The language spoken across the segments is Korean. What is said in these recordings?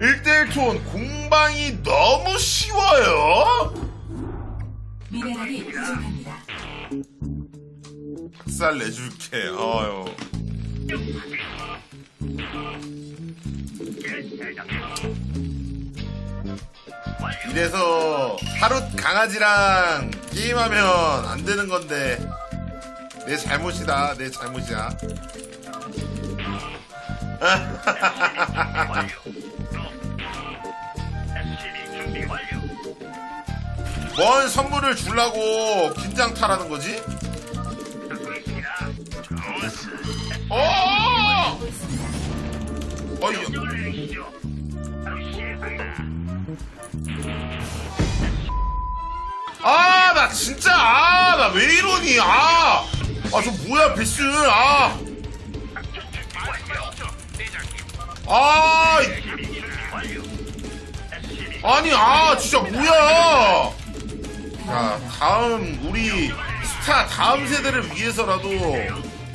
1대1 톤 공방이 너무 쉬워요. 미네랄이 부족합니다. 박살 내줄게. 어유. 이래서 하루 강아지랑 게임하면 안 되는 건데 내 잘못이다. 내 잘못이야. 뭔 선물을 주려고 긴장 타라는 거지? 어! 바로 시행하겠습니다. 아, 나 진짜, 아, 나 왜 이러니, 아! 아, 저 뭐야, 베스, 아! 아, 이- 아니, 아, 진짜 뭐야! 자, 다음, 우리 스타 다음 세대를 위해서라도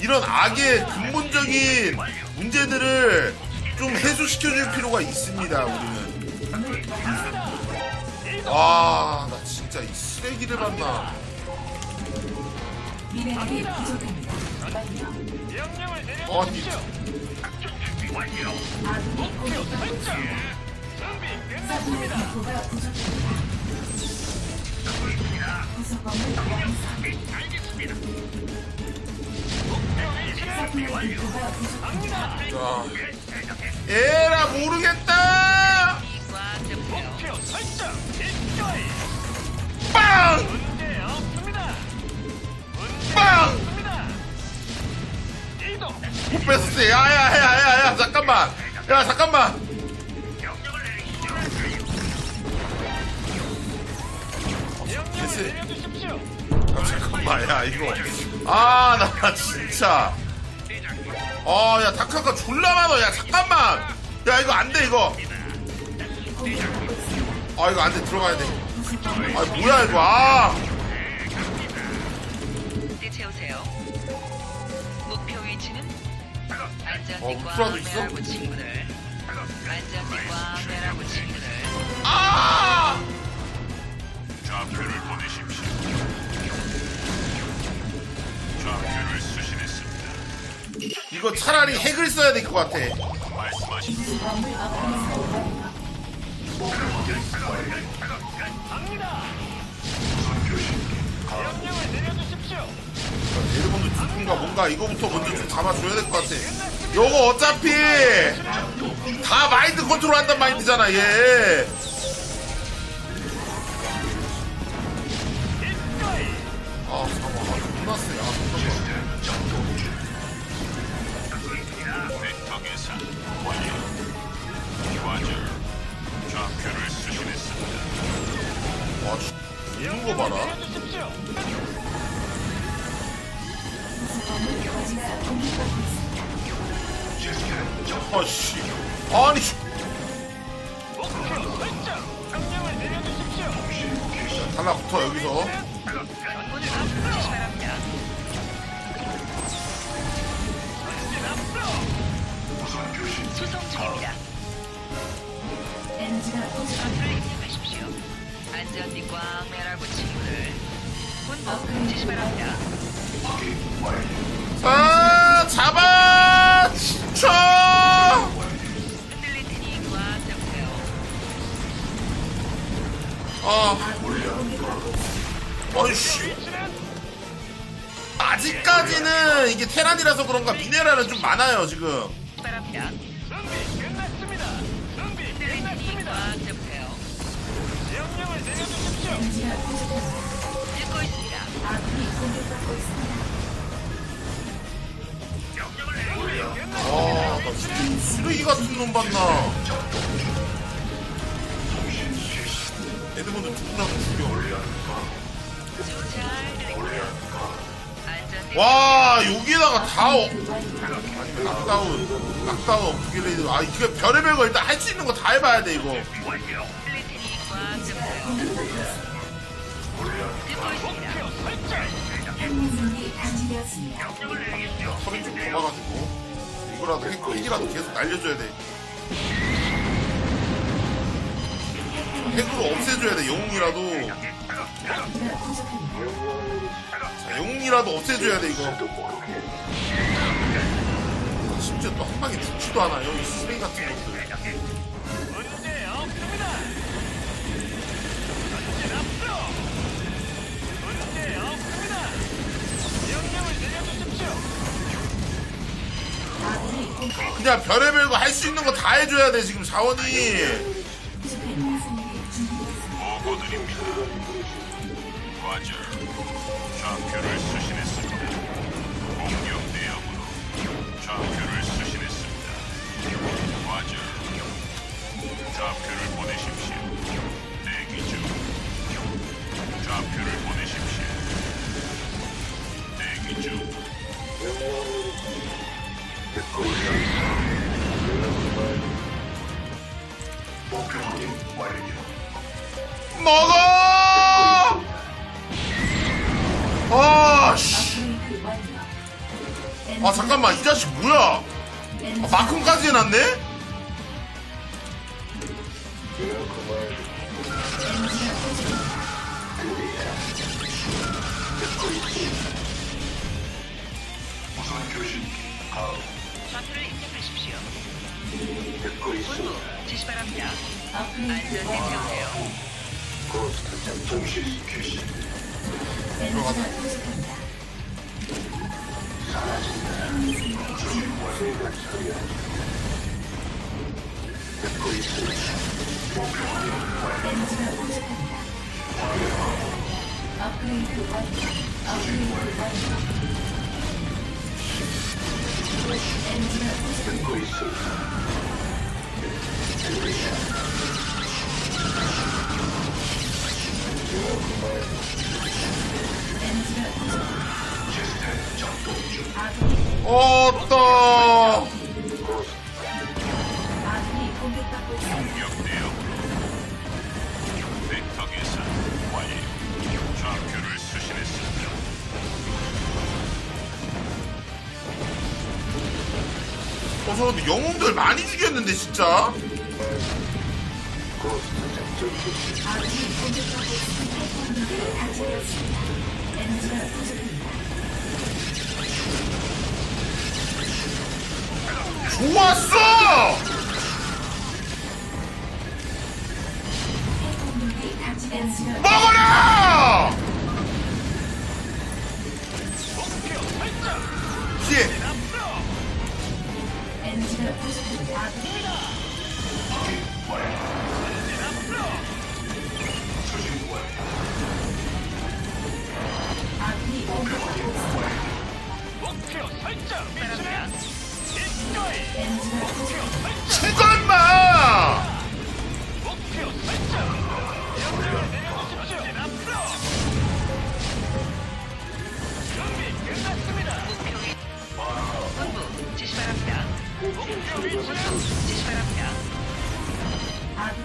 이런 악의 근본적인 문제들을 좀 해소시켜줄 필요가 있습니다, 우리는. 와, 나 진짜 이 쓰레기를 봤나. 부족합니다. 구성범을 완성. 알겠습니다. 서플라이 디포가 부족합니다. 자, 에라, 모르겠다! 목표 설정. 일조이. 빵! 문제 없습니다. 문제 빵! 없습니다. 이동. 못 뺐었어. 야, 야, 야, 야, 야, 잠깐만. 야, 잠깐만. 야, 잠깐만, 야, 이거. 아, 나 진짜. 아, 야, 다카가 졸라 많아. 야, 잠깐만. 야, 이거 안 돼, 이거. 아, 이거 안 돼. 들어가야 돼. 구성범을 아, 뭐야, 이거. 아. 네, 채우세요. 목표 위치는 어, 안전띠과? 메라고 친구들. 안전띠과 메라고 친구들. 아! 좌표를 이거 차라리 핵을 써야 될 것 같아. 여러분들 누군가 뭔가 이거부터 먼저 좀 잡아줘야 될 것 같아. 요거 어차피 다 마인드 컨트롤 한단 마인드잖아, 얘. 씨. 이런 거 봐라. 내려주십시오. 구성범을 거지가 공격받고 있습니다. 아, 씨. 아니. 달라붙어, 여기서. 수송 중입니다. 에너지가 안전띠과 메라고 친구들. 본부 지시 바랍니다. 아, 잡아! 진짜! 흔들릴 테니 꽉 잡으세요. 아, 아이씨. 아직까지는 이게 테란이라서 그런가 미네랄은 좀 많아요, 지금. 바랍니다. 나 진짜 이 쓰레기 같은 놈 봤나. 에드먼드 누구나도 죽여. 잘 들립니다. 안전띠 와, 여기다가 다, 어... 락다운, 락다운 업그레이드. 아, 이거 별의별 거 일단 할 수 있는 거 다 해봐야 돼, 이거. 감지되었습니다. 명령을 좀 좁아가지고. 이거라도 핵, 핵이라도 계속 날려줘야 돼. 핵으로 없애줘야 돼 영웅이라도 부족합니다. 자, 영웅이라도 없애줘야 돼 이거 심지어 또 한 방에 죽지도 않아요 이 쓰레기 같은 것들 문제 그냥 별의별 거 할 수 있는 거 다 해줘야 돼 지금 준비했습니다. 보고드립니다. 과절. 좌표를 수신했습니다. 공격 대응으로 좌표를 수신했습니다. 과절. 좌표를 보내십시오. 대기 중. 좌표를 보내십시오. 대기 중. 먹 어 아씨 업그레이드 완료. 아 잠깐만 이 자식 뭐야? 아, 마크까지 해놨네? 에너지가 부족합니다. 좌표를 입력하십시오. 본부 지시 바랍니다. 안전대. 태우세요. 에너지가 부족합니다. 에너지가 부족합니다. 업그레이드 완료. 업그레이드 완료. 부족합니다. 아군이 어따 근데 영웅들 많이 죽였는데 진짜. 좋았어! 먹어라! 목 피해 앞으로. 에너지가 부족합니다.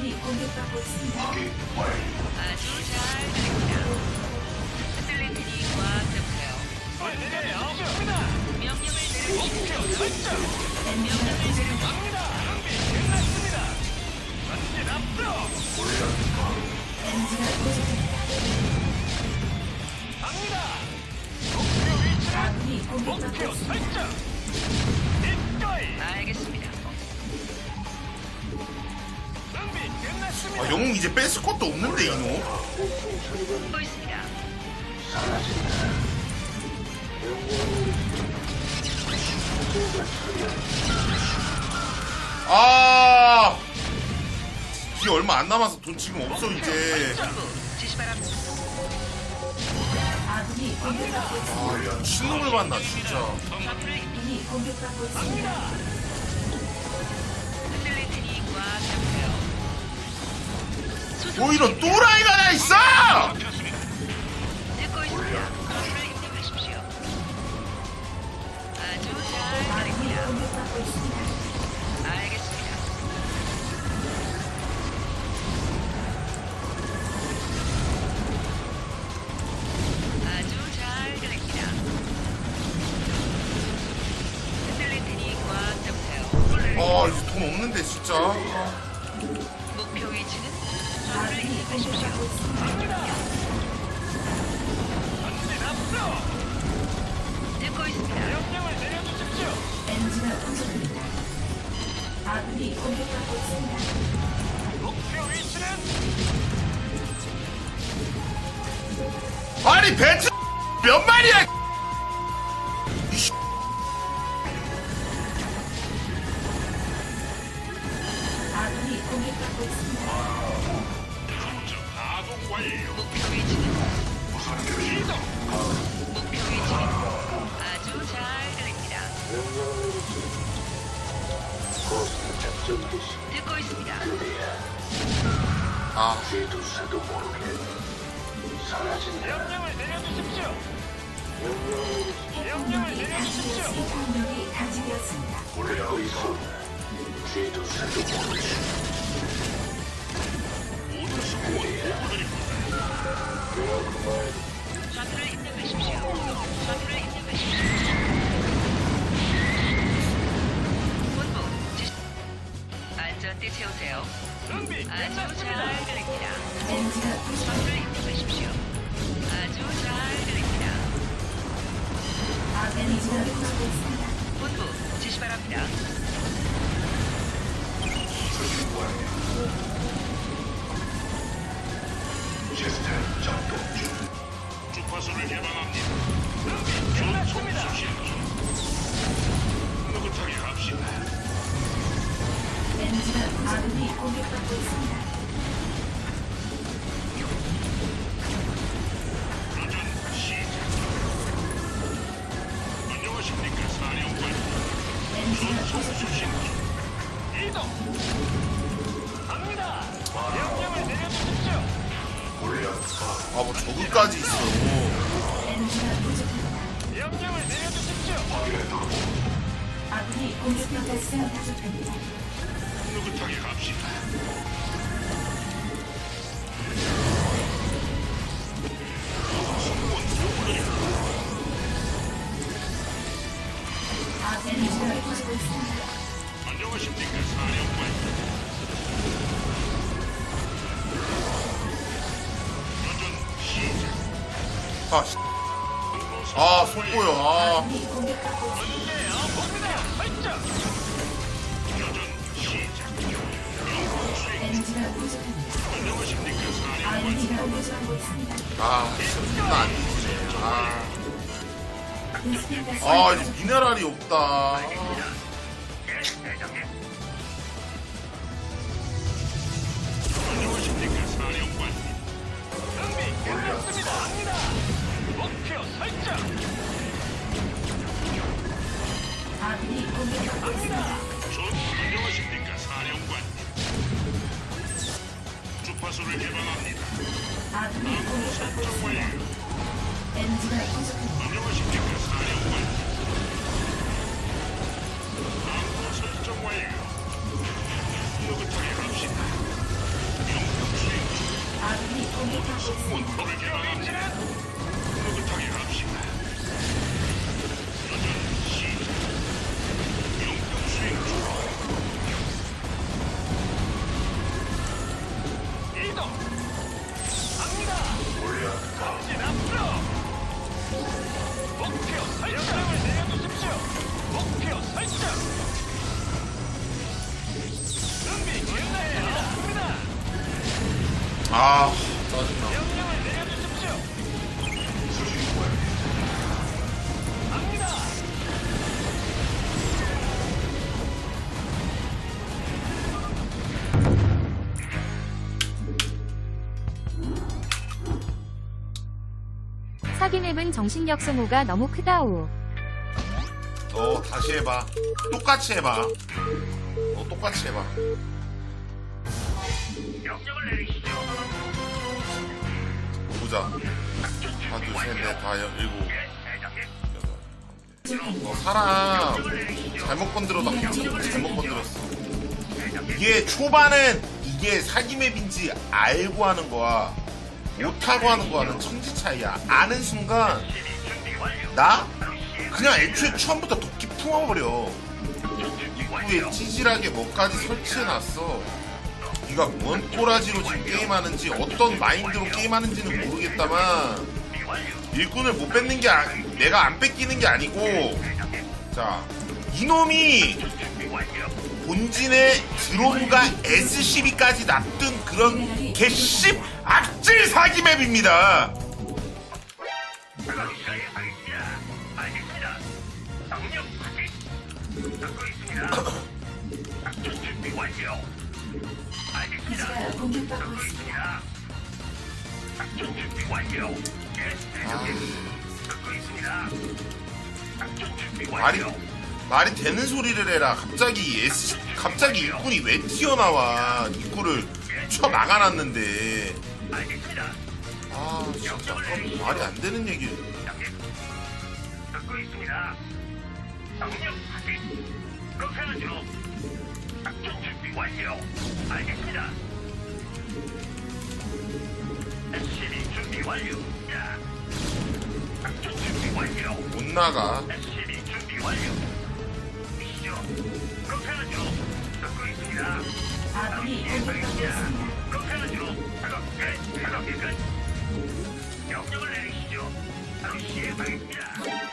아군이 공격받고 있습니다. 아주 잘 들립니다. 흔들릴 테니 꽉 잡으세요. 문제 없습니다. 명령을 내려주십시오. 목표 설정. 에너지가 부족합니다. 갑니다. 준비 끝났습니다. 전진 앞으로. 에너지가 부족합니다. 갑니다. 목표 위치는 아군이 공격받고 목표 있습니다. 설정. 입가에. 알겠습니다. 아, 영웅 이제 뺏을 것도 없는데 이놈 듣고 있습니다. 아 이게 얼마 안 남아서 돈 지금 없어 이제 지시 바랍니다. 아군이 공격받고 있습니다. 아 미친놈을 만나 진짜 아군이 공격받고 있습니다. 이런 또라이가 나 있어 듣고. 아 이제 돈 없는데 진짜 목표 위치는 아니 배트 몇 마리야? 아군이 공격받고 있습니다. 완료. 목표 위치는 이동. 목표 위치는 아주 잘 들립니다. 듣고 있습니다. 아 명령을 내려주십시오. 명령을 핵공격이 내려주십시오. 가지되었습니다. 핵공격이 가지되었습니다. 본부 지시 바랍니다. 주파수를 개방합니다. 끝났습니다. 수신 중. 느긋하게 합시다. 에너지가 아군이 공격받고 있습니다. 아 씨. 아 속보여. 아. 아. 아. 아 이제 미네랄이 없다. 안 이동. 갑니다. 전진 앞으로. 목표 설정. 명령을 내려주십시오. 목표 설정. 준비 끝났습니다. 아 짜증나. 사기맵은 정신력 소모가 너무 크다오. 너 다시 해봐. 똑같이 해봐. 너 똑같이 해봐. 명령을 내리시죠. 보자. 하나, 둘, 셋, 넷, 다, 여- 일곱, 여덟. 너 사람 잘못 건드려도 항상 잘못 건드렸어. 이게 초반은 이게 사기 맵인지 알고 하는 거야. 못하고 하는 거와는 천지 차이야. 아는 순간 나 그냥 애초에 처음부터 도끼 품어버려. 입구에 찌질하게 뭐까지 설치해놨어. 네가 뭔 꼬라지로 지금 게임하는지 어떤 마인드로 게임하는지는 모르겠다만 일꾼을 못 뺏는 게 아, 내가 안 뺏기는 게 아니고 자 이놈이 본진에 드론과 S12까지 납둔 그런 개씹 악질 사기 맵입니다. 말이. 말이 되는 소리를 해라. 갑자기 S 갑자기 일꾼이 왜 튀어나와? 입구를 쳐 막아놨는데 알겠습니다. 아 진짜 그건 말이 안 되는 얘기. 듣고 있습니다. 명령 확인. 그렇게 하죠. 작전 준비 완료. 알겠습니다. SCB 준비 완료. 야. 작전 준비 완료. 못 나가. SCB 준비 완료. 미시죠. 그렇게 하죠. 듣고 있습니다. 아군이 공격받고 있습니다. 하죠. 작업 끝. 작업 끝. 명령을 내리시죠. 바로 시행하겠습니다.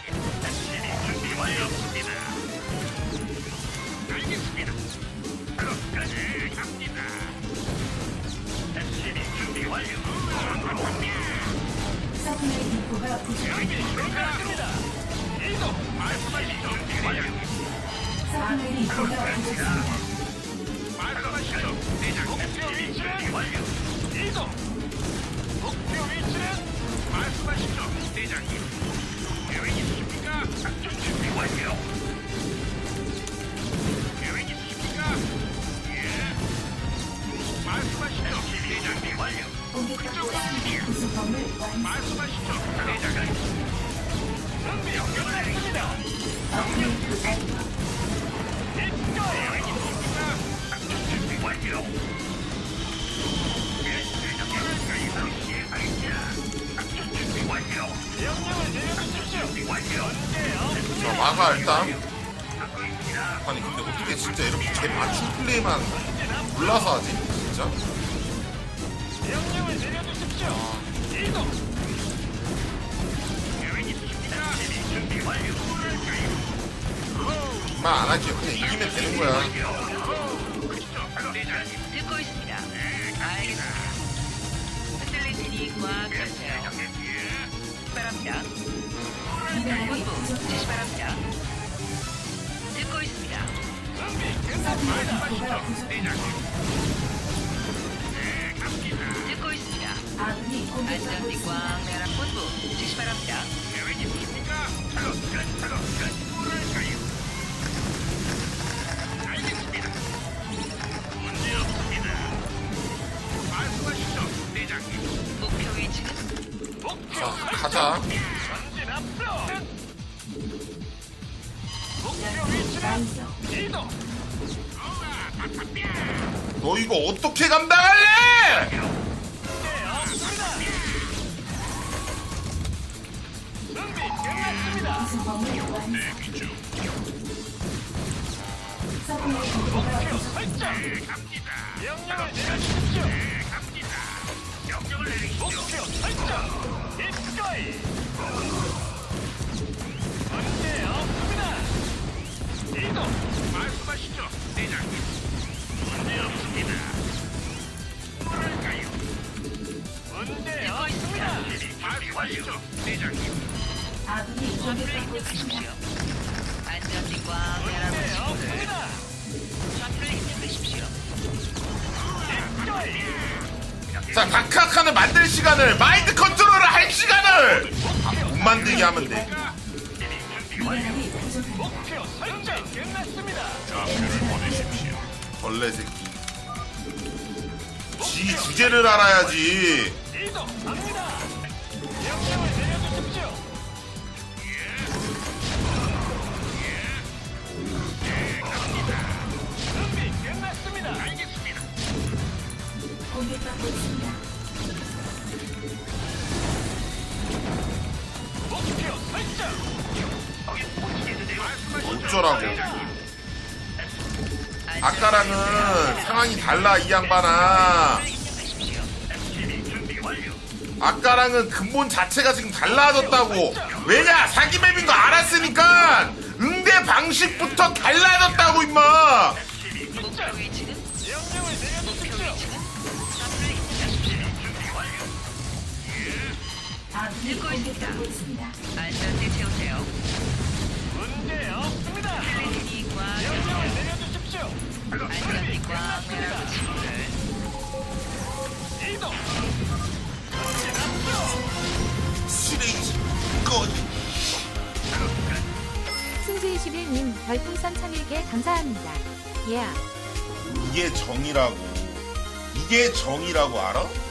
자 막아 일단. 아니 근데 어떻게 진짜 이렇게 개 맞춤 플레이만 몰라서 하지? 진짜? 명령을 내려주십시오. 이동. 계획 있으십니까? 준비 완료. 말안 할게요. 그냥 이기면 되는 거야. 듣고 있습니다. 알겠습니다. 흔들릴 테니 꽉 잡으세요. 바랍니다. 미네랄이 본부 부족합니다. 지시 바랍니다. 듣고 있습니다. 서플라이 디포가 듣고 있습니다. 아군이 공격받고 안전띠 있습니다. 꽉 매라 본부 지시 바랍니다. 계획 있으십니까? 작업 끝, 작업 끝. 뭐랄까요? 알겠습니다. 문제 없습니다. 말씀하시죠, 대장님. 목표 위치는 목표 자 가자. 전진 앞으로. 목표 위치는 완성. 이동. 너 이거 어떻게 감당할래? 네. 대기 중. 목표. 명령을 내려주십시오. 명령을 내리시죠. 이동. 말씀하시죠, 대장님. 문제 없습니다. 뭐랄까요? 문제 없습니다. 말씀하시죠, 대장님. 아군이 공격받고 있습니다. 하십시오. 안전띠 꽉 매라 문제 친구들. 없습니다. 좌표를 입력하십시오. 입거이. 자 다크아카는 만들 시간을 마인드 컨트롤을 할 시간을 아, 못 만들게 하면 돼. 미네랄이 부족합니다. 목표 설정 끝났습니다. 좌표를 보내십시오. 벌레 새끼. 지 주제를 알아야지. 달라 이 양반아. 아까랑은 근본 자체가 지금 달라졌다고 왜냐 사기 맵인 거 알았으니까 응대 방식부터 달라졌다고 임마 공격받고 있습니다. 안전대 채우세요. 문제 없습니다. 헬리진이 꽉 명령을 내려주십시오. 꺼 승주21님 별풍선 1001개 감사합니다. 예. 이게 정이라고 이게 정이라고 알아?